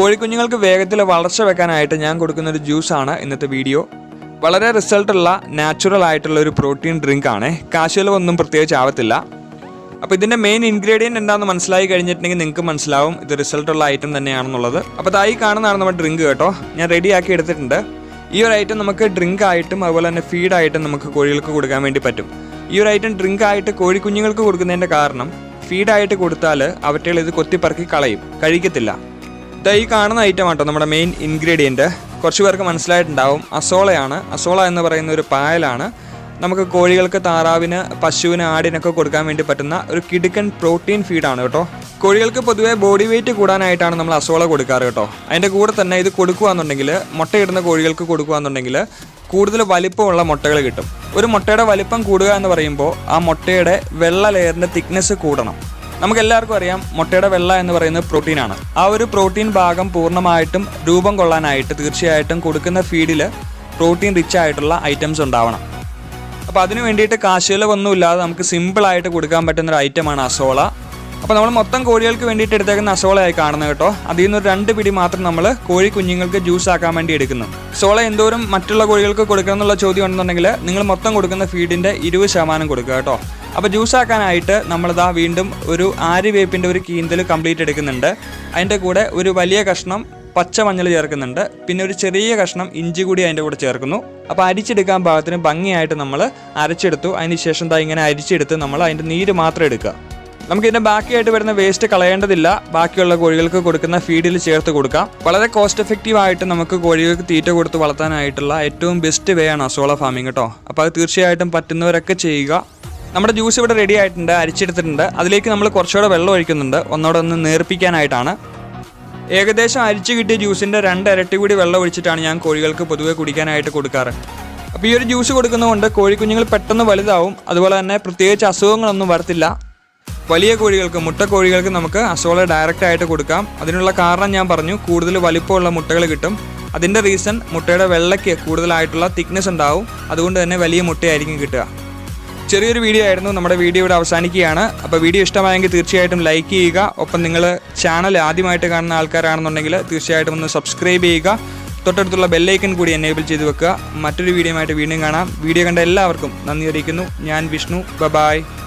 കോഴിക്കുഞ്ഞുങ്ങൾക്ക് വേഗത്തിൽ വളർച്ച വെക്കാനായിട്ട് ഞാൻ കൊടുക്കുന്ന ഒരു ജ്യൂസാണ് ഇന്നത്തെ വീഡിയോ. വളരെ റിസൾട്ടുള്ള നാച്ചുറൽ ആയിട്ടുള്ള ഒരു പ്രോട്ടീൻ ഡ്രിങ്ക് ആണ്. കാശുകളൊന്നും പ്രത്യേകിച്ച് ആവത്തില്ല. അപ്പോൾ ഇതിന്റെ മെയിൻ ഇൻഗ്രീഡിയന്റ് എന്താണെന്ന് മനസ്സിലായി കഴിഞ്ഞിട്ടുണ്ടെങ്കിൽ നിങ്ങൾക്ക് മനസ്സിലാവും. ഇത് റിസൾട്ടുള്ള ഐറ്റം തന്നെയാണെന്നുള്ളത്. അപ്പോൾ തായി കാണുന്നതാണ് നമ്മുടെ ഡ്രിങ്ക് കേട്ടോ. ഞാൻ റെഡിയാക്കി എടുത്തിട്ടുണ്ട്. ഈ ഒരു ഐറ്റം നമുക്ക് ഡ്രിങ്ക് ആയിട്ടും അതുപോലെ തന്നെ ഫീഡായിട്ടും നമുക്ക് കോഴികൾക്ക് കൊടുക്കാൻ വേണ്ടി പറ്റും. ഈ ഒരു ഐറ്റം ഡ്രിങ്ക് ആയിട്ട് കോഴിക്കുഞ്ഞുങ്ങൾക്ക് കൊടുക്കുന്നതിന്റെ കാരണം ഫീഡായിട്ട് കൊടുത്താൽ അവറ്റകൾ ഇത് കൊത്തിപ്പറക്കി കളയും. കഴിക്കത്തില്ല. ഈ കാണുന്ന ഐറ്റം ആട്ടോ നമ്മുടെ മെയിൻ ഇൻഗ്രീഡിയന്റ് കുറച്ച് പേർക്ക് മനസ്സിലായിട്ടുണ്ടാവും. അസോളയാണ്. അസോള എന്ന് പറയുന്ന ഒരു പായലാണ്. നമുക്ക് കോഴികൾക്ക് താറാവിന് പശുവിന് ആടിനൊക്കെ കൊടുക്കാൻ വേണ്ടി പറ്റുന്ന ഒരു കിടുക്കൻ പ്രോട്ടീൻ ഫീഡാണ് കേട്ടോ. കോഴികൾക്ക് പൊതുവേ ബോഡി വെയിറ്റ് കൂടാനായിട്ടാണ് നമ്മൾ അസോള കൊടുക്കാറ് കേട്ടോ. അതിന്റെ കൂടെ തന്നെ ഇത് കൊടുക്കുകയെന്നുണ്ടെങ്കിൽ മുട്ടയിടുന്ന കോഴികൾക്ക് കൊടുക്കുകയെന്നുണ്ടെങ്കിൽ കൂടുതൽ വലിപ്പമുള്ള മുട്ടകൾ കിട്ടും. ഒരു മുട്ടയുടെ വലിപ്പം കൂടുക എന്ന് പറയുമ്പോൾ ആ മുട്ടയുടെ വെള്ള ലെയറിന്റെ തിക്നെസ് കൂടണം. നമുക്ക് എല്ലാവർക്കും അറിയാം മുട്ടയുടെ വെള്ള എന്ന് പറയുന്നത് പ്രോട്ടീനാണ്. ആ ഒരു പ്രോട്ടീൻ ഭാഗം പൂർണമായിട്ടും രൂപം കൊള്ളാനായിട്ട് തീർച്ചയായിട്ടും കൊടുക്കുന്ന ഫീഡിൽ പ്രോട്ടീൻ റിച്ച് ആയിട്ടുള്ള ഐറ്റംസ് ഉണ്ടാവണം. അപ്പോൾ അതിനു വേണ്ടിയിട്ട് കാശുകളൊന്നുമില്ലാതെ നമുക്ക് സിമ്പിളായിട്ട് കൊടുക്കാൻ പറ്റുന്ന ഒരു ഐറ്റമാണ് അസോള. അപ്പോൾ നമ്മൾ മൊത്തം കോഴികൾക്ക് വേണ്ടിയിട്ട് എടുത്തേക്കുന്ന അസോളയായി കാണുന്നത് കേട്ടോ. അതിൽ നിന്ന് രണ്ട് പിടി മാത്രം നമ്മൾ കോഴി കുഞ്ഞുങ്ങൾക്ക് ജ്യൂസ് ആക്കാൻ വേണ്ടി എടുക്കുന്നു. സോള എന്തോരം മറ്റുള്ള കോഴികൾക്ക് കൊടുക്കണം എന്നുള്ള ചോദ്യം ഉണ്ടെന്നുണ്ടെങ്കിൽ നിങ്ങൾ മൊത്തം കൊടുക്കുന്ന ഫീഡിന്റെ ഇരുപത് ശതമാനം കൊടുക്കുക കേട്ടോ. അപ്പോൾ ജ്യൂസ് ആക്കാനായിട്ട് നമ്മളിതാ വീണ്ടും ഒരു ആര്യവേപ്പിന്റെ ഒരു കീന്തൽ കംപ്ലീറ്റ് എടുക്കുന്നുണ്ട്. അതിന്റെ കൂടെ ഒരു വലിയ കഷ്ണം പച്ച മഞ്ഞൾ ചേർക്കുന്നുണ്ട്. പിന്നെ ഒരു ചെറിയ കഷ്ണം ഇഞ്ചി കൂടി അതിന്റെ കൂടെ ചേർക്കുന്നു. അപ്പോൾ അരിച്ചെടുക്കാൻ പാകത്തിന് ഭംഗിയായിട്ട് നമ്മൾ അരച്ചെടുത്തു. അതിന് ശേഷം ദാ ഇങ്ങനെ അരിച്ചെടുത്ത് നമ്മൾ അതിന്റെ നീര് മാത്രം എടുക്കുക. നമുക്ക് ഇതിന്റെ ബാക്കിയായിട്ട് വരുന്ന വേസ്റ്റ് കളയേണ്ടതില്ല. ബാക്കിയുള്ള കോഴികൾക്ക് കൊടുക്കുന്ന ഫീഡിൽ ചേർത്ത് കൊടുക്കാം. വളരെ കോസ്റ്റ് എഫക്റ്റീവ് ആയിട്ട് നമുക്ക് കോഴികൾക്ക് തീറ്റ കൊടുത്ത് വളർത്താനായിട്ടുള്ള ഏറ്റവും ബെസ്റ്റ് വേ ആണ് അസോള ഫാമിംഗ് കേട്ടോ. അപ്പോൾ അത് തീർച്ചയായിട്ടും പറ്റുന്നവരൊക്കെ ചെയ്യുക. നമ്മുടെ ജ്യൂസ് ഇവിടെ റെഡി ആയിട്ടുണ്ട് അരിച്ചെടുത്തിട്ടുണ്ട്. അതിലേക്ക് നമ്മൾ കുറച്ചുകൂടെ വെള്ളം ഒഴിക്കുന്നുണ്ട്. ഒന്നോടെ ഒന്ന് നേർപ്പിക്കാനായിട്ടാണ്. ഏകദേശം അരിച്ചു കിട്ടിയ ജ്യൂസിന്റെ രണ്ട് ഇരട്ടി കൂടി വെള്ളം ഒഴിച്ചിട്ടാണ് ഞാൻ കോഴികൾക്ക് പൊതുവെ കുടിക്കാനായിട്ട് കൊടുക്കാറ്. അപ്പോൾ ഈ ഒരു ജ്യൂസ് കൊടുക്കുന്നതുകൊണ്ട് കോഴിക്കുഞ്ഞുങ്ങൾ പെട്ടെന്ന് വലുതാവും. അതുപോലെ തന്നെ പ്രത്യേകിച്ച് അസുഖങ്ങളൊന്നും വരത്തില്ല. വലിയ കോഴികൾക്ക് മുട്ട കോഴികൾക്ക് നമുക്ക് അസോള ഡയറക്റ്റ് ആയിട്ട് കൊടുക്കാം. അതിനുള്ള കാരണം ഞാൻ പറഞ്ഞു കൂടുതൽ വലിപ്പമുള്ള മുട്ടകൾ കിട്ടും. അതിന്റെ റീസൺ മുട്ടയുടെ വെള്ളയ്ക്ക് കൂടുതലായിട്ടുള്ള തിക്നെസ് ഉണ്ടാവും. അതുകൊണ്ട് തന്നെ വലിയ മുട്ടയായിരിക്കും കിട്ടുക. ചെറിയൊരു വീഡിയോ ആയിരുന്നു നമ്മുടെ വീഡിയോ ഇവിടെ അവസാനിക്കുകയാണ്. അപ്പോൾ വീഡിയോ ഇഷ്ടമായെങ്കിൽ തീർച്ചയായിട്ടും ലൈക്ക് ചെയ്യുക. ഒപ്പം നിങ്ങൾ ചാനൽ ആദ്യമായിട്ട് കാണുന്ന ആൾക്കാരാണെന്നുണ്ടെങ്കിൽ തീർച്ചയായിട്ടും ഒന്ന് സബ്സ്ക്രൈബ് ചെയ്യുക. തൊട്ടടുത്തുള്ള ബെല്ലൈക്കൺ കൂടി എനേബിൾ ചെയ്ത് വെക്കുക. മറ്റൊരു വീഡിയോ ആയിട്ട് വീണ്ടും കാണാം. വീഡിയോ കണ്ട എല്ലാവർക്കും നന്ദി അറിയിക്കുന്നു. ഞാൻ വിഷ്ണു. ബബായ്